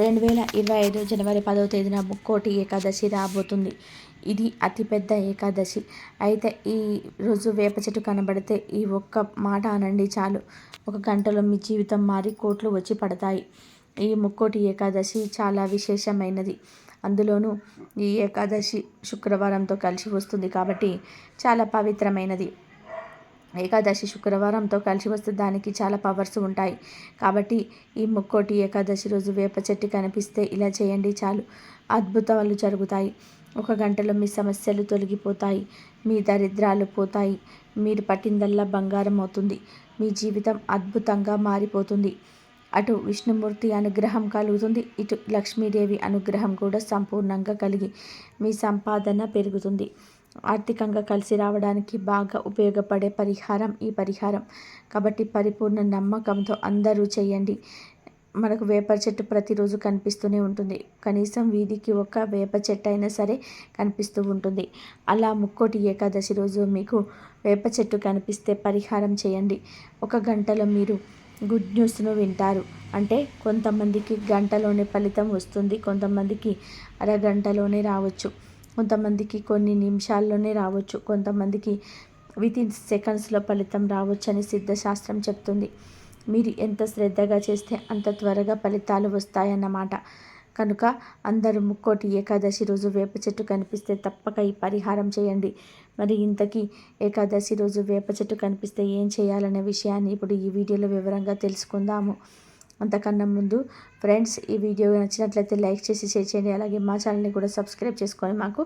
రెండు వేల ఇరవై ఐదు జనవరి పదవ తేదీన ముక్కోటి ఏకాదశి రాబోతుంది. ఇది అతిపెద్ద ఏకాదశి. అయితే ఈ రోజు వేప చెట్టు కనబడితే ఈ ఒక్క మాట అనండి చాలు. ఒక గంటలో మీ జీవితం మారి కోట్లు వచ్చి పడతాయి. ఈ ముక్కోటి ఏకాదశి చాలా విశేషమైనది. అందులోనూ ఈ ఏకాదశి శుక్రవారంతో కలిసి వస్తుంది కాబట్టి చాలా పవిత్రమైనది. ఏకాదశి శుక్రవారంతో కలిసి వస్తే దానికి చాలా పవర్స్ ఉంటాయి. కాబట్టి ఈ ముక్కోటి ఏకాదశి రోజు వేప చెట్టు కనిపిస్తే ఇలా చేయండి చాలు. అద్భుతాలు జరుగుతాయి. ఒక గంటలో మీ సమస్యలు తొలగిపోతాయి. మీ దరిద్రాలు పోతాయి. మీరు పట్టిందల్లా బంగారం అవుతుంది. మీ జీవితం అద్భుతంగా మారిపోతుంది. అటు విష్ణుమూర్తి అనుగ్రహం కలుగుతుంది. ఇటు లక్ష్మీదేవి అనుగ్రహం కూడా సంపూర్ణంగా కలిగి మీ సంపాదన పెరుగుతుంది. ఆర్థికంగా కలిసి రావడానికి బాగా ఉపయోగపడే పరిహారం ఈ పరిహారం. కాబట్టి పరిపూర్ణ నమ్మకంతో అందరూ చేయండి. మనకు వేప చెట్టు ప్రతిరోజు కనిపిస్తూనే ఉంటుంది. కనీసం వీధికి ఒక వేప చెట్టు అయినా సరే కనిపిస్తూ ఉంటుంది. అలా ముక్కోటి ఏకాదశి రోజు మీకు వేప చెట్టు కనిపిస్తే పరిహారం చేయండి. ఒక గంటలో మీరు గుడ్ న్యూస్ను వింటారు. అంటే కొంతమందికి గంటలోనే ఫలితం వస్తుంది. కొంతమందికి అరగంటలోనే రావచ్చు. కొంతమందికి కొన్ని నిమిషాల్లోనే రావచ్చు కొంతమందికి విత్ ఇన్ సెకండ్స్లో ఫలితం రావచ్చని సిద్ధశాస్త్రం చెప్తుంది. మీరు ఎంత శ్రద్ధగా చేస్తే అంత త్వరగా ఫలితాలు వస్తాయన్నమాట. కనుక అందరూ ముక్కోటి ఏకాదశి రోజు వేప చెట్టు కనిపిస్తే తప్పక ఈ పరిహారం చేయండి. మరి ఇంతకీ ఏకాదశి రోజు వేప చెట్టు కనిపిస్తే ఏం చేయాలనే విషయాన్ని ఇప్పుడు ఈ వీడియోలో వివరంగా తెలుసుకుందాము. అంతకన్నా ముందు ఫ్రెండ్స్ ఈ వీడియో నచ్చినట్లయితే లైక్ చేసి షేర్ చేయండి. అలాగే మా ఛానల్ని కూడా సబ్స్క్రైబ్ చేసుకొని మాకు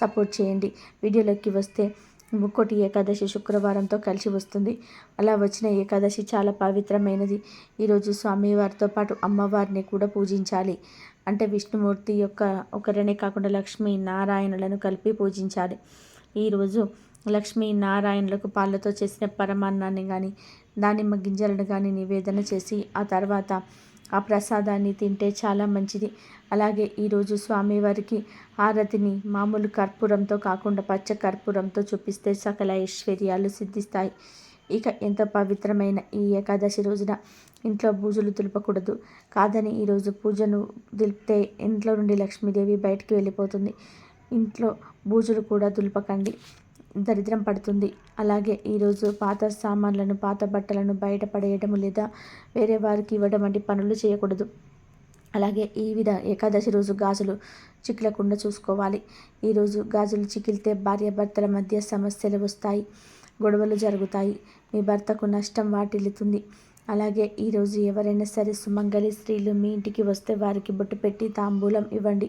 సపోర్ట్ చేయండి. వీడియోలోకి వస్తే ముక్కోటి ఏకాదశి శుక్రవారంతో కలిసి వస్తుంది. అలా వచ్చిన ఏకాదశి చాలా పవిత్రమైనది. ఈరోజు స్వామివారితో పాటు అమ్మవారిని కూడా పూజించాలి. అంటే విష్ణుమూర్తి యొక్క ఒకరినే కాకుండా లక్ష్మీ నారాయణులను కలిపి పూజించాలి. ఈరోజు లక్ష్మీ నారాయణులకు పాలతో చేసిన పరమాన్నాన్ని కానీ దానిమ్మ గింజలను కానీ నివేదన చేసి ఆ తర్వాత ఆ ప్రసాదాన్ని తింటే చాలా మంచిది. అలాగే ఈరోజు స్వామివారికి హారతిని మామూలు కర్పూరంతో కాకుండా పచ్చ కర్పూరంతో చూపిస్తే సకల ఐశ్వర్యాలు సిద్ధిస్తాయి. ఇక ఎంత పవిత్రమైన ఈ ఏకాదశి రోజున ఇంట్లో పూజలు దులపకూడదు. కాదని ఈరోజు పూజను దులిపితే ఇంట్లో నుండి లక్ష్మీదేవి బయటికి వెళ్ళిపోతుంది. ఇంట్లో బూజులు కూడా దులపకండి. దరిద్రం పడుతుంది. అలాగే ఈరోజు పాత సామాన్లను పాత బట్టలను బయటపడేయడం లేదా వేరే వారికి ఇవ్వడం వంటి పనులు చేయకూడదు. అలాగే ఈ విధ ఏకాదశి రోజు గాజులు చిక్కలకుండా చూసుకోవాలి. ఈరోజు గాజులు చికిలితే భార్యాభర్తల మధ్య సమస్యలు వస్తాయి గొడవలు జరుగుతాయి మీ భర్తకు నష్టం వాటిల్లుతుంది. అలాగే ఈరోజు ఎవరైనా సరే సుమంగళి స్త్రీలు మీ ఇంటికి వస్తే వారికి బొట్టు పెట్టి తాంబూలం ఇవ్వండి.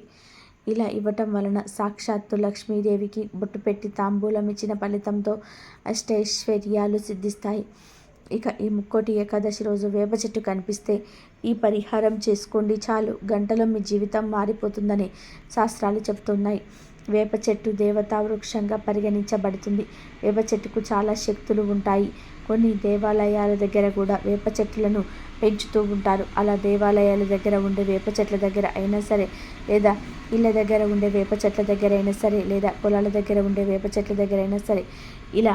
ఇలా ఇవ్వటం వలన సాక్షాత్తు లక్ష్మీదేవికి బొట్టు పెట్టి తాంబూలం ఇచ్చిన ఫలితంతో అష్టైశ్వర్యాలు సిద్ధిస్తాయి. ఇక ఈ ముక్కోటి ఏకాదశి రోజు వేప చెట్టు కనిపిస్తే ఈ పరిహారం చేసుకోండి చాలు. గంటలో మీ జీవితం మారిపోతుందని శాస్త్రాలు చెబుతున్నాయి వేప చెట్టు దేవతా వృక్షంగా పరిగణించబడుతుంది. వేప చెట్టుకు చాలా శక్తులు ఉంటాయి. కొన్ని దేవాలయాల దగ్గర కూడా వేప చెట్లను పెంచుతూ ఉంటారు. అలా దేవాలయాల దగ్గర ఉండే వేప చెట్ల దగ్గర అయినా సరే లేదా ఇళ్ళ దగ్గర ఉండే వేప చెట్ల దగ్గర అయినా సరే లేదా పొలాల దగ్గర ఉండే వేప చెట్ల దగ్గర అయినా సరే ఇలా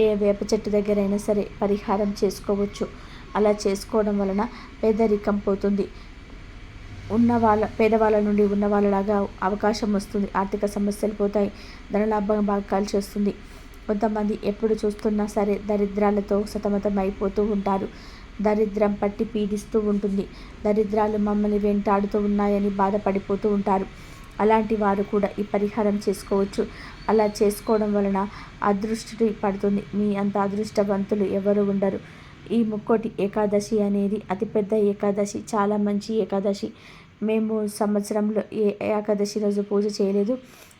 ఏ వేప చెట్టు దగ్గర అయినా సరే పరిహారం చేసుకోవచ్చు. అలా చేసుకోవడం వలన పేదరికం పోతుంది. ఉన్న వాళ్ళ పేదవాళ్ళ నుండి ఉన్న వాళ్ళలాగా అవకాశం వస్తుంది. ఆర్థిక సమస్యలు పోతాయి. ధనలాభం బాగా కలిసి వస్తుంది. కొంతమంది ఎప్పుడు చూస్తున్నా సరే దరిద్రాలతో సతమతం అయిపోతూ ఉంటారు. దరిద్రం పట్టి పీడిస్తూ ఉంటుంది. దరిద్రాలు మమ్మల్ని వెంటాడుతూ ఉన్నాయని బాధపడిపోతూ ఉంటారు. అలాంటి వారు కూడా ఈ పరిహారం చేసుకోవచ్చు. అలా చేసుకోవడం వలన అదృష్టి పడుతుంది. మీ అంత అదృష్టవంతులు ఎవరు ఉండరు. ఈ ముక్కోటి ఏకాదశి అనేది అతిపెద్ద ఏకాదశి చాలా మంచి ఏకాదశి. మేము సంవత్సరంలో ఏ ఏకాదశి రోజు పూజ చేయలేదు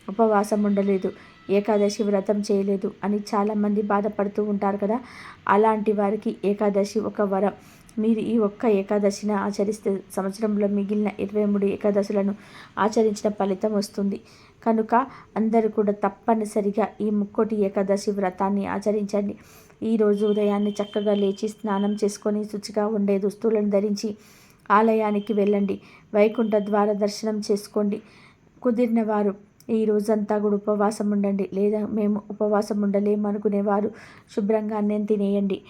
ఉపవాసం ఉండలేదు. ఏకాదశి వ్రతం చేయలేదు అని చాలామంది బాధపడుతూ ఉంటారు కదా. అలాంటి వారికి ఏకాదశి ఒక వరం. మీరు ఈ ఒక్క ఏకాదశిన ఆచరిస్తే సంవత్సరంలో మిగిలిన ఇరవై మూడు ఏకాదశులను ఆచరించిన ఫలితం వస్తుంది. కనుక అందరూ కూడా తప్పనిసరిగా ఈ ముక్కోటి ఏకాదశి వ్రతాన్ని ఆచరించండి. ఈరోజు ఉదయాన్నే చక్కగా లేచి స్నానం చేసుకొని శుచిగా ఉండే దుస్తులను ధరించి ఆలయానికి వెళ్ళండి. వైకుంఠ ద్వార దర్శనం చేసుకోండి. కుదిరిన వారు ఈ రోజంతా కూడా ఉపవాసం ఉండండి. లేదా మేము ఉపవాసం ఉండలేము అనుకునేవారు శుభ్రంగా అన్నం తినేయండి.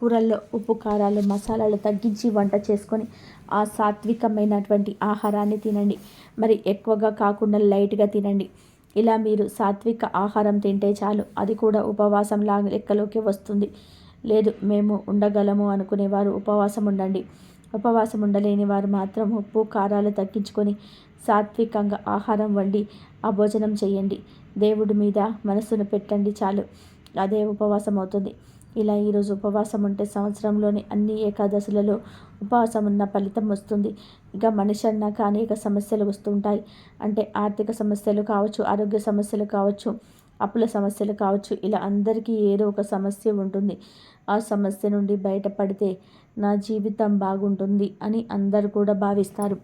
కూరల్లో ఉప్పు కారాలు మసాలాలు తగ్గించి వంట చేసుకొని ఆ సాత్వికమైనటువంటి ఆహారాన్ని తినండి. మరి ఎక్కువగా కాకుండా లైట్గా తినండి. ఇలా మీరు సాత్విక ఆహారం తింటే చాలు. అది కూడా ఉపవాసంలా లెక్కలోకి వస్తుంది. లేదు మేము ఉండగలము అనుకునేవారు. ఉపవాసం ఉండండి. ఉపవాసం ఉండలేని వారు మాత్రం ఉప్పు కారాలు తగ్గించుకొని సాత్వికంగా ఆహారం వండి ఆ భోజనం చేయండి. దేవుడి మీద మనసును పెట్టండి చాలు. అదే ఉపవాసం అవుతుంది ఇలా ఈరోజు ఉపవాసం ఉంటే సంవత్సరంలోని అన్ని ఏకాదశులలో ఉపవాసం ఉన్న ఫలితం వస్తుంది. ఇక మనిషి అన్నాక అనేక సమస్యలు వస్తుంటాయి. అంటే ఆర్థిక సమస్యలు కావచ్చు ఆరోగ్య సమస్యలు కావచ్చు అప్పుల సమస్యలు కావచ్చు ఇలా అందరికీ ఏదో ఒక సమస్య ఉంటుంది. ఆ సమస్య నుండి బయటపడితే నా జీవితం బాగుంటుంది అని అందరూ కూడా భావిస్తారు.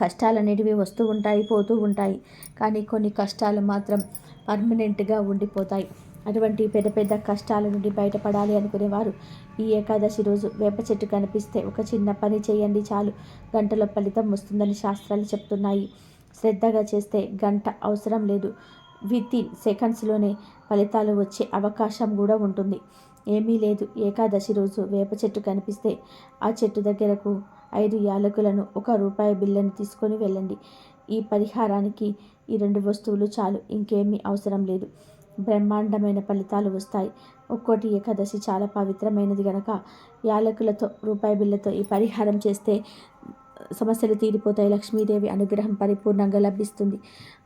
కష్టాలు అనేటివి వస్తూ ఉంటాయి పోతూ ఉంటాయి. కానీ కొన్ని కష్టాలు మాత్రం పర్మనెంట్గా ఉండిపోతాయి. అటువంటి పెద్ద పెద్ద కష్టాల నుండి బయటపడాలి అనుకునేవారు. ఈ ఏకాదశి రోజు వేప చెట్టు కనిపిస్తే ఒక చిన్న పని చేయండి చాలు. గంటలో ఫలితం వస్తుందని శాస్త్రాలు చెప్తున్నాయి. శ్రద్ధగా చేస్తే గంట అవసరం లేదు. విత్ ఇన్ సెకండ్స్లోనే ఫలితాలు వచ్చే అవకాశం కూడా ఉంటుంది. ఏమీ లేదు. ఏకాదశి రోజు వేప చెట్టు కనిపిస్తే ఆ చెట్టు దగ్గరకు ఐదు యాలకులను ఒక రూపాయి బిల్లను తీసుకొని వెళ్ళండి. ఈ పరిహారానికి ఈ రెండు వస్తువులు చాలు ఇంకేమీ అవసరం లేదు. బ్రహ్మాండమైన ఫలితాలు వస్తాయి. ఒక్కోటి ఏకాదశి చాలా పవిత్రమైనది గనక యాలకులతో రూపాయి బిళ్ళతో ఈ పరిహారం చేస్తే సమస్యలు తీరిపోతాయి. లక్ష్మీదేవి అనుగ్రహం పరిపూర్ణంగా లభిస్తుంది.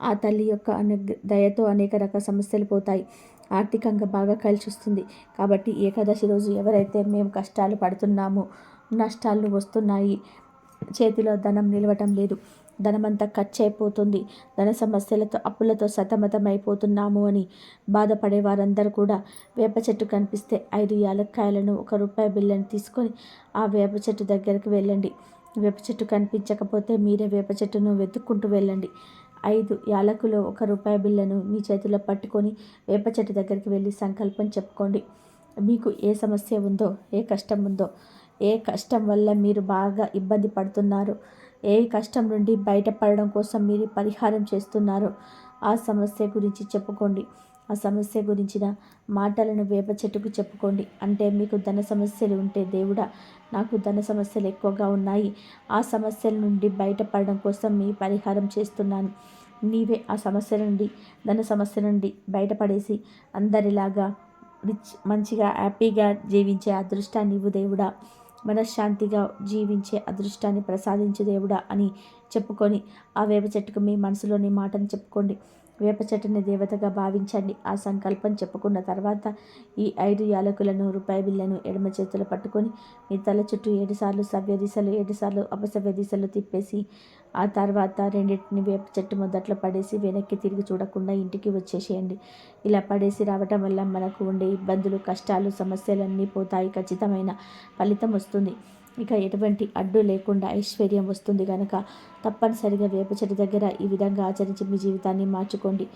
ఆ తల్లి యొక్క అనుగ్ర దయతో అనేక రకాల సమస్యలు పోతాయి. ఆర్థికంగా బాగా కలిసి వస్తుంది. కాబట్టి ఏకాదశి రోజు ఎవరైతే మేము కష్టాలు పడుతున్నామో నష్టాలు వస్తున్నాయి. చేతిలో ధనం నిలవటం లేదు. ధనమంతా ఖర్చు అయిపోతుంది ధన సమస్యలతో అప్పులతో సతమతమైపోతున్నాము అని బాధపడే వారందరూ కూడా వేప చెట్టు కనిపిస్తే ఐదు యాలక్కాయలను ఒక రూపాయి బిల్లని తీసుకొని ఆ వేప చెట్టు దగ్గరికి వెళ్ళండి. వేప చెట్టు కనిపించకపోతే మీరే వేప చెట్టును వెతుక్కుంటూ వెళ్ళండి. ఐదు యాలకులో ఒక రూపాయి బిల్లను మీ చేతిలో పట్టుకొని వేప చెట్టు దగ్గరికి వెళ్ళి సంకల్పం చెప్పుకోండి. మీకు ఏ సమస్య ఉందో ఏ కష్టం ఉందో ఏ కష్టం వల్ల మీరు బాగా ఇబ్బంది పడుతున్నారు? ఏ కష్టం నుండి బయటపడడం కోసం మీరు పరిహారం చేస్తున్నారు? ఆ సమస్య గురించి చెప్పుకోండి. ఆ సమస్య గురించిన మాటలను వేప చెట్టుకు చెప్పుకోండి. అంటే మీకు ధన సమస్యలు ఉంటే దేవుడా నాకు ధన సమస్యలు ఎక్కువగా ఉన్నాయి. ఆ సమస్యల నుండి బయటపడడం కోసం మీ పరిహారం చేస్తున్నాను. నీవే ఆ సమస్య నుండి ధన సమస్య నుండి బయటపడేసి అందరిలాగా రిచ్ మంచిగా హ్యాపీగా జీవించే అదృష్టాన్ని ఇవ్వు దేవుడా. మనశ్శాంతిగా జీవించే అదృష్టాన్ని ప్రసాదించు దేవుడా అని చెప్పుకొని ఆ వేప చెట్టుకు మీ మనసులోని మాటను చెప్పుకోండి. వేప చెట్టుని దేవతగా భావించండి. ఆ సంకల్పం చెప్పుకున్న తర్వాత ఈ ఐదు యాలకులను రూపాయి బిళ్ళను ఎడమ చేతులు పట్టుకొని మీ తల చుట్టూ ఏడుసార్లు సవ్య దిశలు ఏడుసార్లు అపసవ్య దిశలు తిప్పేసి ఆ తర్వాత రెండింటిని వేప చెట్టు మొదట్లో పడేసి వెనక్కి తిరిగి చూడకుండా ఇంటికి వచ్చేసేయండి. ఇలా పడేసి రావటం వల్ల మనకు ఉండే ఇబ్బందులు కష్టాలు సమస్యలన్నీ పోతాయి. ఖచ్చితమైన ఫలితం వస్తుంది. ఇక ఎటువంటి అడ్డు లేకుండా ఐశ్వర్యం వస్తుంది కనుక తప్పనిసరిగా వేప చెట్టు దగ్గర ఈ విధంగా ఆచరించి మీ జీవితాన్ని మార్చుకోండి.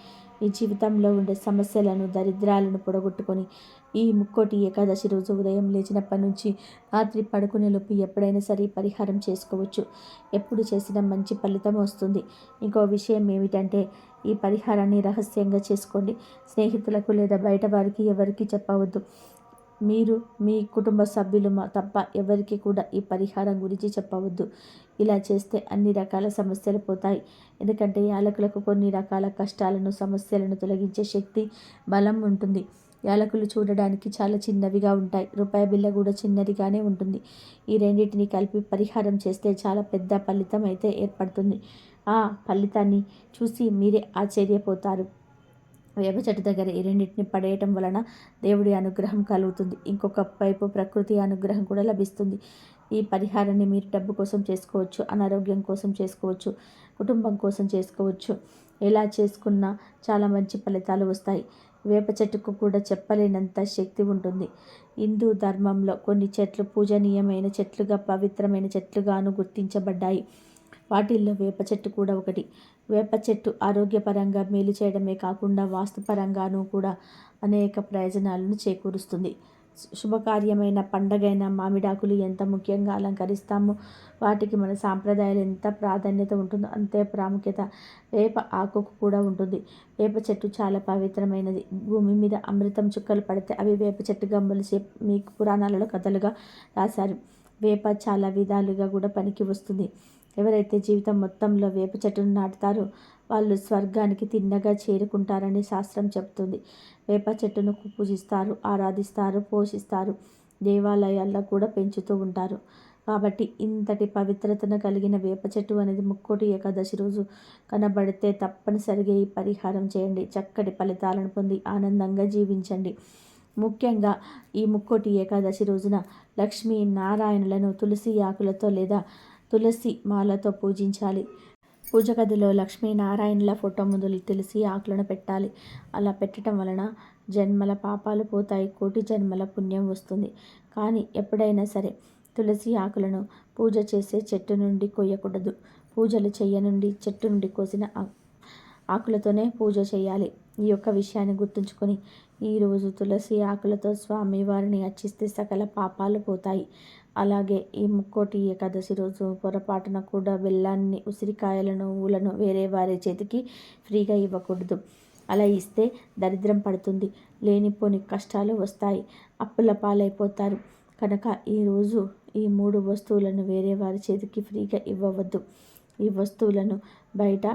మీ జీవితంలో ఉండే సమస్యలను దరిద్రాలను పొడగొట్టుకొని ఈ ముక్కోటి ఏకాదశి రోజు ఉదయం లేచినప్పటి నుంచి రాత్రి పడుకునే లోపు ఎప్పుడైనా సరే పరిహారం చేసుకోవచ్చు. ఎప్పుడు చేసినా మంచి ఫలితం వస్తుంది. ఇంకో విషయం ఏమిటంటే ఈ పరిహారాన్ని రహస్యంగా చేసుకోండి. స్నేహితులకు లేదా బయట వారికి ఎవరికి చెప్పవద్దు. మీరు మీ కుటుంబ సభ్యులు తప్ప ఎవరికి కూడా ఈ పరిహారం గురించి చెప్పవద్దు. ఇలా చేస్తే అన్ని రకాల సమస్యలు పోతాయి. ఎందుకంటే యాలకులకు కొన్ని రకాల కష్టాలను సమస్యలను తొలగించే శక్తి బలం ఉంటుంది. యాలకులు చూడడానికి చాలా చిన్నవిగా ఉంటాయి. రూపాయి బిల్ల కూడా చిన్నదిగానే ఉంటుంది. ఈ రెండింటిని కలిపి పరిహారం చేస్తే చాలా పెద్ద ఫలితం అయితే ఏర్పడుతుంది. ఆ ఫలితాన్ని చూసి మీరే ఆశ్చర్యపోతారు. వేప చెట్టు దగ్గర ఈ రెండింటిని పడేయటం వలన దేవుడి అనుగ్రహం కలుగుతుంది. ఇంకొక వైపు ప్రకృతి అనుగ్రహం కూడా లభిస్తుంది. ఈ పరిహారాన్ని మీరు డబ్బు కోసం చేసుకోవచ్చు అనారోగ్యం కోసం చేసుకోవచ్చు కుటుంబం కోసం చేసుకోవచ్చు. ఎలా చేసుకున్నా చాలా మంచి ఫలితాలు వస్తాయి. వేప చెట్టుకు కూడా చెప్పలేనంత శక్తి ఉంటుంది. హిందూ ధర్మంలో కొన్ని చెట్లు పూజనీయమైన చెట్లుగా పవిత్రమైన చెట్లుగాను గుర్తించబడ్డాయి. వాటిల్లో వేప చెట్టు కూడా ఒకటి. వేప చెట్టు ఆరోగ్యపరంగా మేలు చేయడమే కాకుండా వాస్తుపరంగానూ కూడా అనేక ప్రయోజనాలను చేకూరుస్తుంది. శుభకార్యమైన పండగైన మామిడాకులు ఎంత ముఖ్యంగా అలంకరిస్తామో వాటికి మన సాంప్రదాయాలు ఎంత ప్రాధాన్యత ఉంటుందో అంతే ప్రాముఖ్యత వేప ఆకుకు కూడా ఉంటుంది. వేప చెట్టు చాలా పవిత్రమైనది. భూమి మీద అమృతం చుక్కలు పడితే అవి వేప చెట్టుగా మొలిసే మీకు పురాణాలలో కథలుగా రాశారు. వేప చాలా విధాలుగా కూడా పనికి వస్తుంది. ఎవరైతే జీవితం మొత్తంలో వేప చెట్టును నాటుతారో వాళ్ళు స్వర్గానికి తిన్నగా చేరుకుంటారని శాస్త్రం చెప్తుంది. వేప చెట్టును పూజిస్తారు ఆరాధిస్తారు పోషిస్తారు దేవాలయాల్లో కూడా పెంచుతూ ఉంటారు. కాబట్టి ఇంతటి పవిత్రతను కలిగిన వేప చెట్టు అనేది ముక్కోటి ఏకాదశి రోజు కనబడితే తప్పనిసరిగా ఈ పరిహారం చేయండి. చక్కటి ఫలితాలను పొంది ఆనందంగా జీవించండి. ముఖ్యంగా ఈ ముక్కోటి ఏకాదశి రోజున లక్ష్మీ నారాయణులను తులసి ఆకులతో లేదా తులసి మాలతో పూజించాలి. పూజ గదిలో లక్ష్మీనారాయణుల ఫోటో ముందు తులసి ఆకులను పెట్టాలి. అలా పెట్టడం వలన జన్మల పాపాలు పోతాయి కోటి జన్మల పుణ్యం వస్తుంది. కానీ ఎప్పుడైనా సరే తులసి ఆకులను పూజ చేసే చెట్టు నుండి కొయ్యకూడదు పూజలు నుండి చెట్టు నుండి కోసిన ఆకులతోనే పూజ చేయాలి. ఈ యొక్క విషయాన్ని గుర్తుంచుకొని ఈరోజు తులసి ఆకులతో స్వామి వారిని అర్చిస్తే సకల పాపాలు పోతాయి. అలాగే ఈ ముక్కోటి ఏకాదశి రోజు పొరపాటున కూడా బెల్లాన్ని ఉసిరికాయలను ఊలను వేరే వారి చేతికి ఫ్రీగా ఇవ్వకూడదు. అలా ఇస్తే దరిద్రం పడుతుంది. లేనిపోని కష్టాలు వస్తాయి. అప్పుల పాలైపోతారు. కనుక ఈరోజు ఈ మూడు వస్తువులను వేరే వారి చేతికి ఫ్రీగా ఇవ్వవద్దు. ఈ వస్తువులను బయట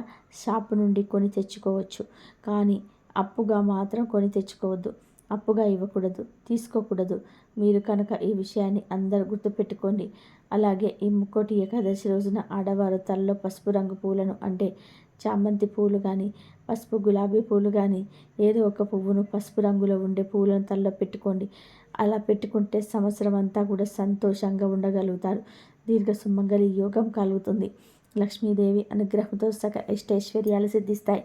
షాపు నుండి కొని తెచ్చుకోవచ్చు. కానీ అప్పుగా మాత్రం కొని తెచ్చుకోవద్దు. అప్పుగా ఇవ్వకూడదు తీసుకోకూడదు. మీరు కనుక ఈ విషయాన్ని అందరూ గుర్తుపెట్టుకోండి. అలాగే ఈ ముక్కోటి ఏకాదశి రోజున ఆడవారు తలలో పసుపు రంగు పూలను అంటే చామంతి పూలు కానీ పసుపు గులాబీ పూలు కానీ ఏదో ఒక పువ్వును పసుపు రంగులో ఉండే పూలను తలలో పెట్టుకోండి. అలా పెట్టుకుంటే సంవత్సరం అంతా కూడా సంతోషంగా ఉండగలుగుతారు. దీర్ఘ సుమంగళి యోగం కలుగుతుంది. లక్ష్మీదేవి అనుగ్రహంతో సక ఇష్టైశ్వర్యాలు సిద్ధిస్తాయి.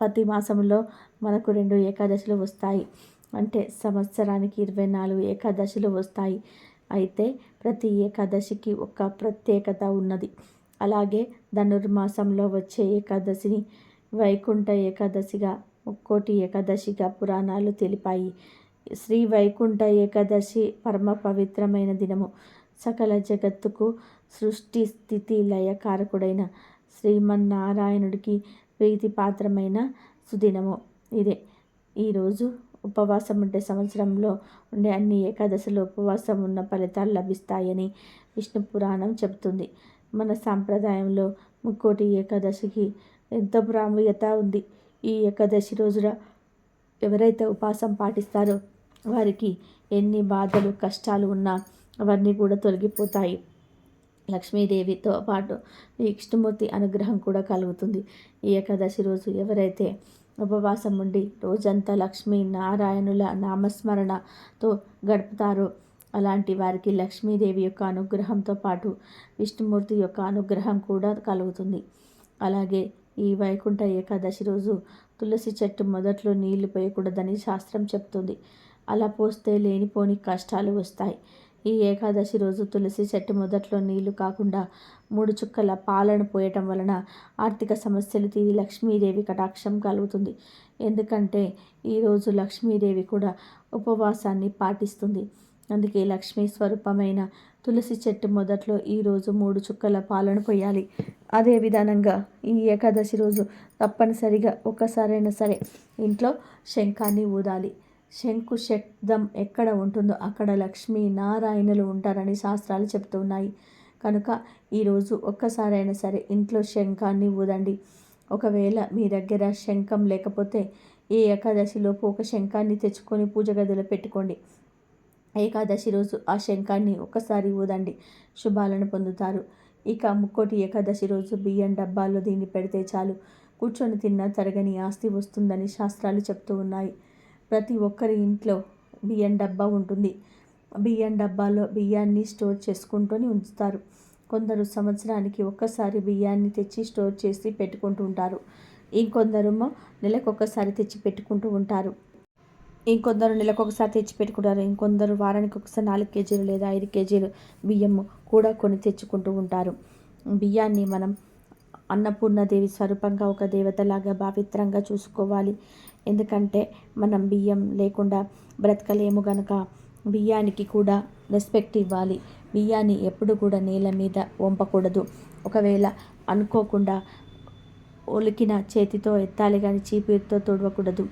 ప్రతి మాసంలో మనకు రెండు ఏకాదశులు వస్తాయి. అంటే సంవత్సరానికి ఇరవై నాలుగు ఏకాదశులు వస్తాయి. అయితే ప్రతి ఏకాదశికి ఒక ప్రత్యేకత ఉన్నది. అలాగే ధనుర్మాసంలో వచ్చే ఏకాదశిని వైకుంఠ ఏకాదశిగా ముక్కోటి ఏకాదశిగా పురాణాలు తెలిపాయి. శ్రీ వైకుంఠ ఏకాదశి పరమ పవిత్రమైన దినము. సకల జగత్తుకు సృష్టి స్థితి లయకారకుడైన శ్రీమన్నారాయణుడికి ప్రీతిపాత్రమైన సుదినము ఇదే. ఈరోజు ఉపవాసం ఉండే సంవత్సరంలో ఉండే అన్ని ఏకాదశిలో ఉపవాసం ఉన్న ఫలితాలు లభిస్తాయని విష్ణు పురాణం చెబుతుంది. మన సాంప్రదాయంలో ముక్కోటి ఏకాదశికి ఎంతో ప్రాముఖ్యత ఉంది. ఈ ఏకాదశి రోజున ఎవరైతే ఉపవాసం పాటిస్తారో వారికి ఎన్ని బాధలు కష్టాలు ఉన్నా అవన్నీ కూడా తొలగిపోతాయి. లక్ష్మీదేవితో పాటు ఈ అనుగ్రహం కూడా కలుగుతుంది. ఈ ఏకాదశి రోజు ఎవరైతే ఉపవాసం ఉండి రోజంతా లక్ష్మీ నారాయణుల నామస్మరణతో గడుపుతారు. అలాంటి వారికి లక్ష్మీదేవి యొక్క అనుగ్రహంతో పాటు విష్ణుమూర్తి యొక్క అనుగ్రహం కూడా కలుగుతుంది. అలాగే ఈ వైకుంఠ ఏకాదశి రోజు తులసి చెట్టు మొదట్లో నీళ్ళు పోయకూడదని శాస్త్రం చెప్తుంది. అలా పోస్తే లేనిపోని కష్టాలు వస్తాయి. ఈ ఏకాదశి రోజు తులసి చెట్టు మొదట్లో నీళ్ళు కాకుండా మూడు చుక్కల పాలను పోయటం వలన ఆర్థిక సమస్యలు తీరి లక్ష్మీదేవి కటాక్షం కలుగుతుంది. ఎందుకంటే ఈరోజు లక్ష్మీదేవి కూడా ఉపవాసాన్ని పాటిస్తుంది. అందుకే లక్ష్మీ స్వరూపమైన తులసి చెట్టు మొదట్లో ఈరోజు మూడు చుక్కల పాలను పోయాలి. అదే విధానంగా ఈ ఏకాదశి రోజు తప్పనిసరిగా ఒక్కసారైనా సరే ఇంట్లో శంఖాన్ని ఊదాలి. శంకు శబ్దం ఎక్కడ ఉంటుందో అక్కడ లక్ష్మీ నారాయణులు ఉంటారని శాస్త్రాలు చెప్తున్నాయి కనుక ఈరోజు ఒక్కసారైనా సరే ఇంట్లో శంఖాన్ని ఊదండి. ఒకవేళ మీ దగ్గర శంఖం లేకపోతే ఈ ఏకాదశిలోపు ఒక శంఖాన్ని తెచ్చుకొని పూజ గదిలో పెట్టుకోండి. ఏకాదశి రోజు ఆ శంఖాన్ని ఒకసారి ఊదండి. శుభాలను పొందుతారు. ఇక ముక్కోటి ఏకాదశి రోజు బియ్యం డబ్బాల్లో దీన్ని పెడితే చాలు. కూర్చొని తిన్న తరగని ఆస్తి వస్తుందని శాస్త్రాలు చెప్తూ ఉన్నాయి. ప్రతి ఒక్కరి ఇంట్లో బియ్యం డబ్బా ఉంటుంది. బియ్యం డబ్బాలో బియ్యాన్ని స్టోర్ చేసుకుంటూనే ఉంచుతారు. కొందరు సంవత్సరానికి ఒక్కసారి బియ్యాన్ని తెచ్చి స్టోర్ చేసి పెట్టుకుంటూ ఉంటారు. ఇంకొందరేమో నెలకొకసారి తెచ్చి పెట్టుకుంటూ ఉంటారు. ఇంకొందరు నెలకొకసారి తెచ్చి పెట్టుకుంటారు. ఇంకొందరు వారానికి ఒకసారి నాలుగు కేజీలు లేదా ఐదు కేజీలు బియ్యం కూడా కొని తెచ్చుకుంటూ ఉంటారు. బియ్యాన్ని మనం అన్నపూర్ణదేవి స్వరూపంగా ఒక దేవతలాగా పవిత్రంగా చూసుకోవాలి. ఎందుకంటే మనం బియ్యం లేకుండా బ్రతకలేము గనక బియ్యానికి కూడా రెస్పెక్ట్ ఇవ్వాలి. బియ్యాన్ని ఎప్పుడు కూడా నేల మీద వంపకూడదు. ఒకవేళ అనుకోకుండా ఒలికిన చేతితో ఎత్తాలి కానీ చీపితో తొడవకూడదు.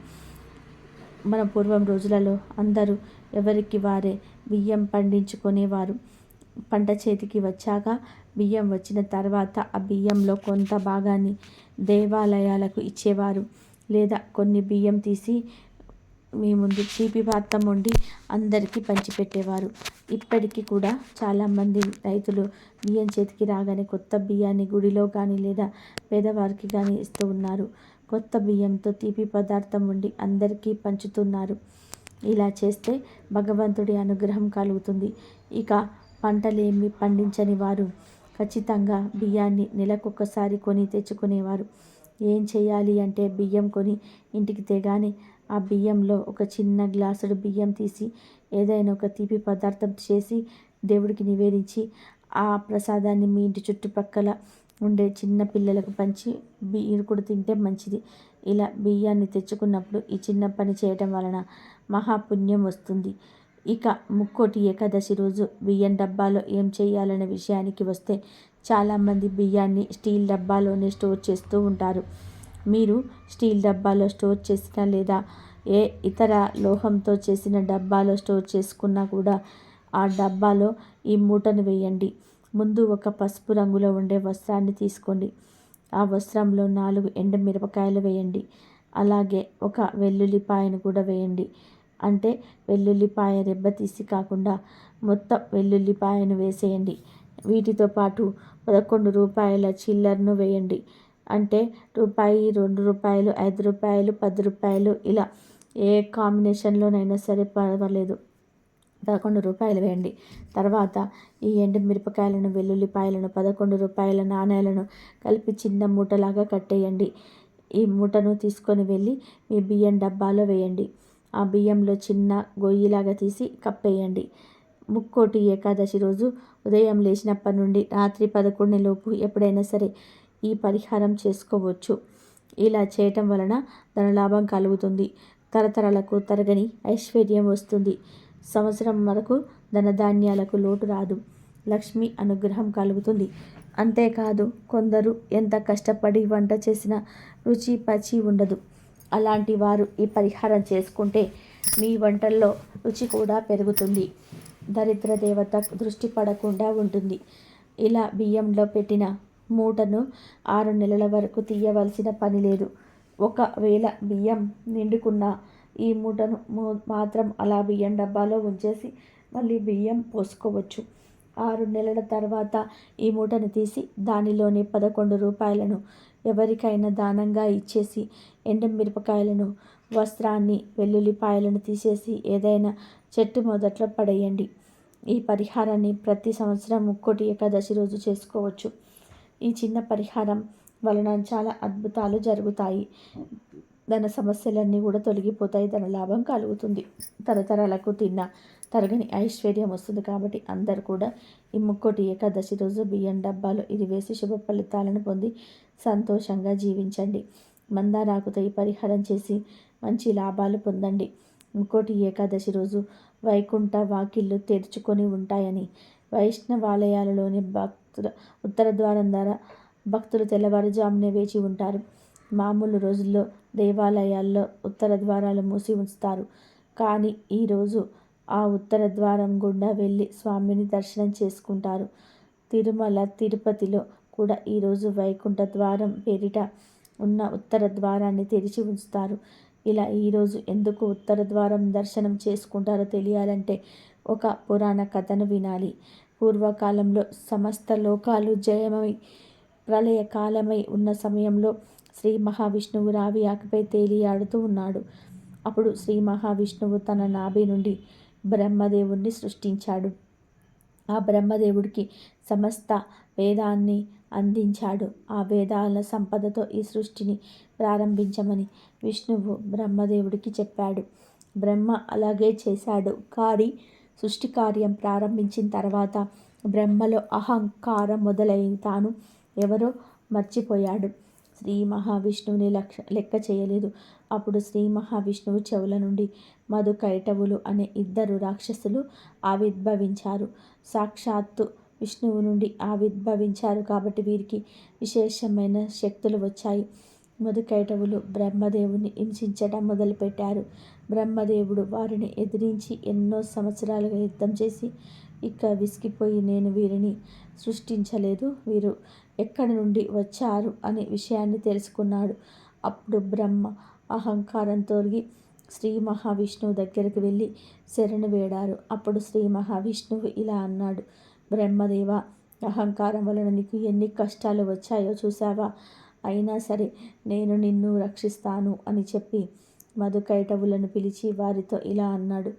మన పూర్వం రోజులలో అందరూ ఎవరికి వారే బియ్యం పండించుకునేవారు. పంట చేతికి వచ్చాక బియ్యం వచ్చిన తర్వాత ఆ బియ్యంలో కొంత భాగాన్ని దేవాలయాలకు ఇచ్చేవారు. లేదా కొన్ని బియ్యం తీసి మీ ముందు తీపి పాత్రం వండి అందరికీ పంచిపెట్టేవారు. ఇప్పటికీ కూడా చాలామంది రైతులు బియ్యం చేతికి రాగానే కొత్త బియ్యాన్ని గుడిలో కానీ లేదా పేదవారికి కానీ ఇస్తూ ఉన్నారు. కొత్త బియ్యంతో తీపి పదార్థం వండి అందరికీ పంచుతున్నారు. ఇలా చేస్తే భగవంతుడి అనుగ్రహం కలుగుతుంది. ఇక పంటలేమి పండించని వారు ఖచ్చితంగా బియ్యాన్ని నెలకొకసారి కొని తెచ్చుకునేవారు. ఏం చేయాలి అంటే బియ్యం కొని ఇంటికి తేగానే ఆ బియ్యంలో ఒక చిన్న గ్లాసుడు బియ్యం తీసి ఏదైనా ఒక తీపి పదార్థం చేసి దేవుడికి నివేదించి ఆ ప్రసాదాన్ని మీ ఇంటి చుట్టుపక్కల ఉండే చిన్న పిల్లలకు పంచి మీరు కూడా తింటే మంచిది. ఇలా బియ్యాన్ని తెచ్చుకున్నప్పుడు ఈ చిన్న పని చేయటం వలన మహాపుణ్యం వస్తుంది. ఇక ముక్కోటి ఏకాదశి రోజు బియ్యం డబ్బాలో ఏం చేయాలనే విషయానికి వస్తే చాలామంది బియ్యాన్ని స్టీల్ డబ్బాలోనే స్టోర్ చేస్తూ ఉంటారు. మీరు స్టీల్ డబ్బాలో స్టోర్ చేసిన లేదా ఏ ఇతర లోహంతో చేసిన డబ్బాలో స్టోర్ చేసుకున్నా కూడా ఆ డబ్బాలో ఈ మూటను వేయండి. ముందు ఒక పసుపు రంగులో ఉండే వస్త్రాన్ని తీసుకోండి. ఆ వస్త్రంలో నాలుగు ఎండ మిరపకాయలు వేయండి. అలాగే ఒక వెల్లుల్లిపాయను కూడా వేయండి. అంటే వెల్లుల్లిపాయ రెబ్బ తీసి కాకుండా మొత్తం వెల్లుల్లిపాయను వేసేయండి. వీటితో పాటు పదకొండు రూపాయల చిల్లర్ను వేయండి. అంటే రూపాయి రెండు రూపాయలు ఐదు రూపాయలు పది రూపాయలు ఇలా ఏ కాంబినేషన్లోనైనా సరే పర్వాలేదు. పదకొండు రూపాయలు వేయండి. తర్వాత ఈ ఎండు మిరపకాయలను వెల్లుల్లిపాయలను పదకొండు రూపాయల నాణ్యాలను కలిపి చిన్న మూటలాగా కట్టేయండి. ఈ మూటను తీసుకొని వెళ్ళి మీ బియ్యం డబ్బాలో వేయండి. ఆ బియ్యంలో చిన్న గొయ్యిలాగా తీసి కప్పేయండి. ముక్కోటి ఏకాదశి రోజు ఉదయం లేచినప్పటి నుండి రాత్రి పదకొండులోపు ఎప్పుడైనా సరే ఈ పరిహారం చేసుకోవచ్చు. ఇలా చేయటం వలన ధనలాభం కలుగుతుంది. తరతరాలకు తరగని ఐశ్వర్యం వస్తుంది. సంవత్సరం వరకు ధనధాన్యాలకు లోటు రాదు. లక్ష్మి అనుగ్రహం కలుగుతుంది. అంతేకాదు కొందరు ఎంత కష్టపడి వంట చేసినా రుచి పచి ఉండదు. అలాంటి వారు ఈ పరిహారం చేసుకుంటే మీ వంటల్లో రుచి కూడా పెరుగుతుంది. దరిద్ర దేవత దృష్టి పడకుండా ఉంటుంది. ఇలా బియ్యంలో పెట్టిన మూటను ఆరు నెలల వరకు తీయవలసిన పని లేదు. ఒకవేళ బియ్యం నిండుకున్న ఈ మూటను మాత్రం అలా బియ్యం డబ్బాలో ఉంచేసి మళ్ళీ బియ్యం పోసుకోవచ్చు. ఆరు నెలల తర్వాత ఈ మూటను తీసి దానిలోని పదకొండు రూపాయలను ఎవరికైనా దానంగా ఇచ్చేసి ఎండమిరపకాయలను వస్త్రాన్ని వెల్లుల్లిపాయలను తీసేసి ఏదైనా చెట్టు మొదట్లో పడేయండి. ఈ పరిహారాన్ని ప్రతి సంవత్సరం ముక్కోటి ఏకాదశి రోజు చేసుకోవచ్చు. ఈ చిన్న పరిహారం వలన చాలా అద్భుతాలు జరుగుతాయి. ధన సమస్యలన్నీ కూడా తొలగిపోతాయి. ధన లాభం కలుగుతుంది. తరతరాలకు తిన్న తరగని ఐశ్వర్యం వస్తుంది కాబట్టి అందరు కూడా ఈ ముక్కోటి ఏకాదశి రోజు బియ్యం డబ్బాలు ఇది వేసి శుభ ఫలితాలను పొంది సంతోషంగా జీవించండి. మందారాకుతో ఈ పరిహారం చేసి మంచి లాభాలు పొందండి. ఇంకోటి ఏకాదశి రోజు వైకుంఠ వాకిళ్ళు తెరుచుకొని ఉంటాయని. వైష్ణవాలయాలలోని భక్తుల ఉత్తర ద్వారం ద్వారా భక్తులు తెల్లవారుజామునే వేచి ఉంటారు. మామూలు రోజుల్లో దేవాలయాల్లో ఉత్తర ద్వారాలు మూసి ఉంచుతారు. కానీ ఈరోజు ఆ ఉత్తర ద్వారం గుండా వెళ్ళి స్వామిని దర్శనం చేసుకుంటారు. తిరుమల తిరుపతిలో కూడా ఈరోజు వైకుంఠ ద్వారం పేరిట ఉన్న ఉత్తర ద్వారాన్ని తెరిచి ఉంచుతారు. ఇలా ఈరోజు ఎందుకు ఉత్తర ద్వారం దర్శనం చేసుకుంటారో తెలియాలంటే ఒక పురాణ కథను వినాలి. పూర్వకాలంలో సమస్త లోకాలు జయమై ప్రళయకాలమై ఉన్న సమయంలో శ్రీ మహావిష్ణువు రావి ఆకుపై తేలియాడుతూ ఉన్నాడు. అప్పుడు శ్రీ మహావిష్ణువు తన నాభి నుండి బ్రహ్మదేవుణ్ణి సృష్టించాడు. ఆ బ్రహ్మదేవుడికి సమస్త వేదాన్ని అందించాడు. ఆ వేదాల సంపదతో ఈ సృష్టిని ప్రారంభించమని విష్ణువు బ్రహ్మదేవుడికి చెప్పాడు. బ్రహ్మ అలాగే చేశాడు. కారి సృష్టి కార్యం ప్రారంభించిన తర్వాత బ్రహ్మలో అహంకారం మొదలై తాను ఎవరో మర్చిపోయాడు. శ్రీ మహావిష్ణువుని లక్ష లెక్క చేయలేదు. అప్పుడు శ్రీ మహావిష్ణువు చెవుల నుండి మధు కైటవులు అనే ఇద్దరు రాక్షసులు ఆవిర్భవించారు. సాక్షాత్తు విష్ణువు నుండి ఆవిర్భవించారు కాబట్టి వీరికి విశేషమైన శక్తులు వచ్చాయి. మధుకైటవులు బ్రహ్మదేవుని హింసించడం మొదలుపెట్టారు. బ్రహ్మదేవుడు వారిని ఎదిరించి ఎన్నో సంవత్సరాలుగా యుద్ధం చేసి ఇక విసిగిపోయి నేను వీరిని సృష్టించలేదు. వీరు ఎక్కడి నుండి వచ్చారు అనే విషయాన్ని తెలుసుకున్నాడు. అప్పుడు బ్రహ్మ అహంకారం శ్రీ మహావిష్ణువు దగ్గరికి వెళ్ళి శరణు వేడారు. అప్పుడు శ్రీ మహావిష్ణువు ఇలా అన్నాడు. బ్రహ్మదేవ అహంకారం వలన నీకు ఎన్ని కష్టాలు వచ్చాయో చూసావా అయినా సరే నేను నిన్ను రక్షిస్తాను అని చెప్పి మధుకైటవులను పిలిచి వారితో ఇలా అన్నాడు.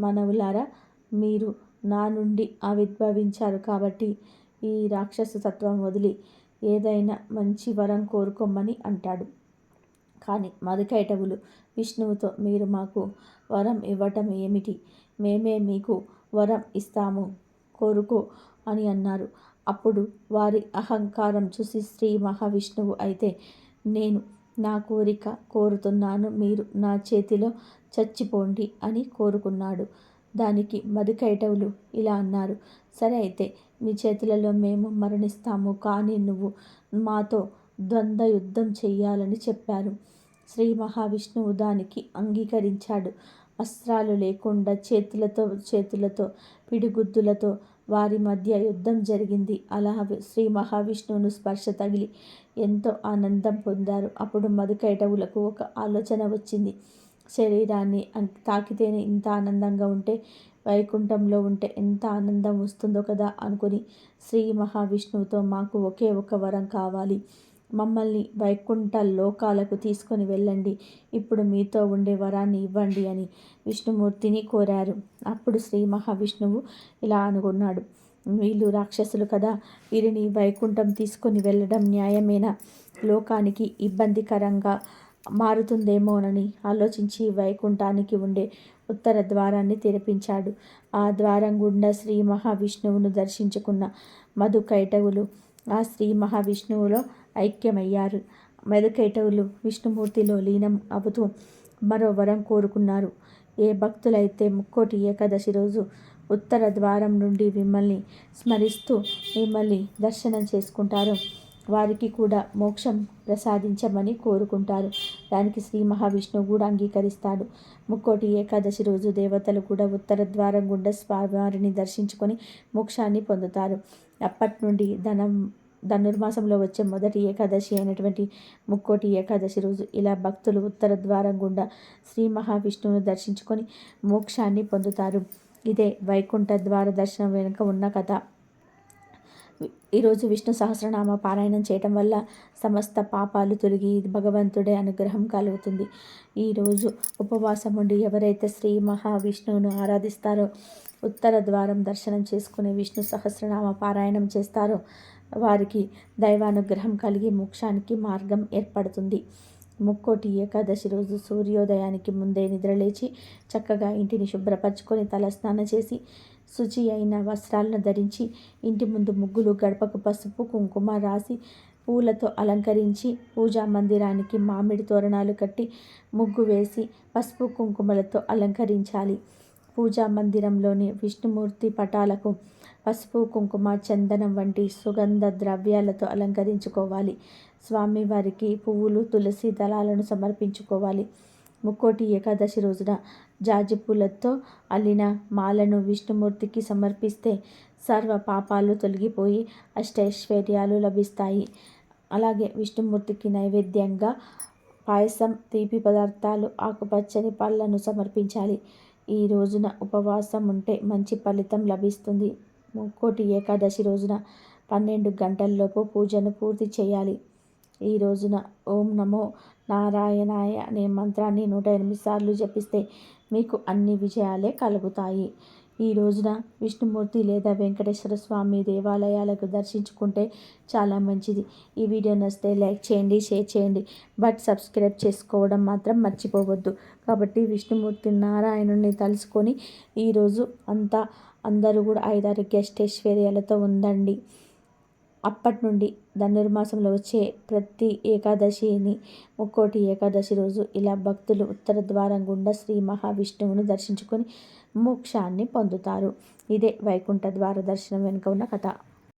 మనవులారా మీరు నా నుండి ఆవిర్భవించారు కాబట్టి ఈ రాక్షస తత్వం వదిలి ఏదైనా మంచి వరం కోరుకోమని అంటాడు. కానీ మధుకైటవులు విష్ణువుతో మీరు మాకు వరం ఇవ్వటం ఏమిటి? మేమే మీకు వరం ఇస్తాము. కోరుకో అని అన్నారు. అప్పుడు వారి అహంకారం చూసి శ్రీ మహావిష్ణువు అయితే నేను నా కోరిక కోరుతున్నాను మీరు నా చేతిలో చచ్చిపోండి అని కోరుకున్నాడు. దానికి మధుకైటవులు ఇలా అన్నారు. సరే అయితే మీ చేతులలో మేము మరణిస్తాము కానీ నువ్వు మాతో ద్వంద్వ యుద్ధం చెయ్యాలని చెప్పారు. శ్రీ మహావిష్ణువు దానికి అంగీకరించాడు. అస్త్రాలు లేకుండా చేతులతో చేతులతో పిడిగుద్దులతో వారి మధ్య యుద్ధం జరిగింది. అలా శ్రీ మహావిష్ణువును స్పర్శ తగిలి ఎంతో ఆనందం పొందారు. అప్పుడు మధుకైటవులకు ఒక ఆలోచన వచ్చింది. శరీరాన్ని తాకితేనే ఇంత ఆనందంగా ఉంటే వైకుంఠంలో ఉంటే ఎంత ఆనందం వస్తుందో కదా అనుకుని శ్రీ మహావిష్ణువుతో మాకు ఒకే ఒక వరం కావాలి. మమ్మల్ని వైకుంఠ లోకాలకు తీసుకొని వెళ్ళండి. ఇప్పుడు మీతో ఉండే వరాన్ని ఇవ్వండి అని విష్ణుమూర్తిని కోరారు. అప్పుడు శ్రీ మహావిష్ణువు ఇలా అనుకున్నాడు. వీళ్ళు రాక్షసులు కదా వీరిని వైకుంఠం తీసుకొని వెళ్ళడం న్యాయమేనా? లోకానికి ఇబ్బందికరంగా మారుతుందేమోనని ఆలోచించి వైకుంఠానికి ఉండే ఉత్తర ద్వారాన్ని తెరిపించాడు. ఆ ద్వారం గుండా శ్రీ మహావిష్ణువును దర్శించుకున్న మధు కైటవులు ఆ శ్రీ మహావిష్ణువులో ఐక్యమయ్యారు. మెదకేటవులు విష్ణుమూర్తిలో లీనం అవుతూ మరో వరం కోరుకున్నారు. ఏ భక్తులైతే ముక్కోటి ఏకాదశి రోజు ఉత్తర ద్వారం నుండి మిమ్మల్ని స్మరిస్తూ మిమ్మల్ని దర్శనం చేసుకుంటారో వారికి కూడా మోక్షం ప్రసాదించమని కోరుకుంటారు. దానికి శ్రీ మహావిష్ణువు కూడా అంగీకరిస్తాడు. ముక్కోటి ఏకాదశి రోజు దేవతలు కూడా ఉత్తర ద్వారం గుండా స్వామివారిని దర్శించుకొని మోక్షాన్ని పొందుతారు. అప్పటి నుండి ధనం ధనుర్మాసంలో వచ్చే మొదటి ఏకాదశి అయినటువంటి ముక్కోటి ఏకాదశి రోజు ఇలా భక్తులు ఉత్తర ద్వారం గుండా శ్రీ మహావిష్ణువును దర్శించుకొని మోక్షాన్ని పొందుతారు. ఇదే వైకుంఠ ద్వార దర్శనం వెనుక ఉన్న కథ. ఈరోజు విష్ణు సహస్రనామ పారాయణం చేయటం వల్ల సమస్త పాపాలు తొలగి భగవంతుడే అనుగ్రహం కలుగుతుంది. ఈరోజు ఉపవాసం ఉండి ఎవరైతే శ్రీ మహావిష్ణువును ఆరాధిస్తారో ఉత్తర ద్వారం దర్శనం చేసుకుని విష్ణు సహస్రనామ పారాయణం చేస్తారో వారికి దైవానుగ్రహం కలిగి మోక్షానికి మార్గం ఏర్పడుతుంది. ముక్కోటి ఏకాదశి రోజు సూర్యోదయానికి ముందే నిద్రలేచి చక్కగా ఇంటిని శుభ్రపరచుకొని తలస్నానం చేసి శుచి అయిన వస్త్రాలను ధరించి ఇంటి ముందు ముగ్గులు గడపకు పసుపు కుంకుమ రాసి పూలతో అలంకరించి పూజా మందిరానికి మామిడి తోరణాలు కట్టి ముగ్గు వేసి పసుపు కుంకుమలతో అలంకరించాలి. పూజా మందిరంలోని విష్ణుమూర్తి పటాలకు పసుపు కుంకుమ చందనం వంటి సుగంధ ద్రవ్యాలతో అలంకరించుకోవాలి. స్వామివారికి పువ్వులు తులసి దళాలను సమర్పించుకోవాలి. ముక్కోటి ఏకాదశి రోజున జాజి పూలతో అల్లిన మాలను విష్ణుమూర్తికి సమర్పిస్తే సర్వ పాపాలు తొలగిపోయి అష్టైశ్వర్యాలు లభిస్తాయి. అలాగే విష్ణుమూర్తికి నైవేద్యంగా పాయసం తీపి పదార్థాలు ఆకుపచ్చని పళ్ళను సమర్పించాలి. ఈ రోజున ఉపవాసం ఉంటే మంచి ఫలితం లభిస్తుంది. ముక్కోటి ఏకాదశి రోజున పన్నెండు గంటల్లోపు పూజను పూర్తి చేయాలి. ఈ రోజున ఓం నమో నారాయణాయ అనే మంత్రాన్ని నూట ఎనిమిది సార్లు జపిస్తే మీకు అన్ని విజయాలే కలుగుతాయి. ఈ రోజున విష్ణుమూర్తి లేదా వెంకటేశ్వర స్వామి దేవాలయాలకు దర్శించుకుంటే చాలా మంచిది. ఈ వీడియో నచ్చితే లైక్ చేయండి షేర్ చేయండి. బట్ సబ్స్క్రైబ్ చేసుకోవడం మాత్రం మర్చిపోవద్దు. కాబట్టి విష్ణుమూర్తి నారాయణుని తలుసుకొని ఈరోజు అంతా అందరూ కూడా ఐదారు గెస్ట్ ఐశ్వర్యాలతో ఉందండి. అప్పటి నుండి ధనుర్మాసంలో వచ్చే ప్రతి ఏకాదశిని ముక్కోటి ఏకాదశి రోజు ఇలా భక్తులు ఉత్తర ద్వారం గుండా శ్రీ మహావిష్ణువును దర్శించుకొని మోక్షాన్ని పొందుతారు. ఇదే వైకుంఠ ద్వార దర్శనం వెనుక ఉన్న కథ.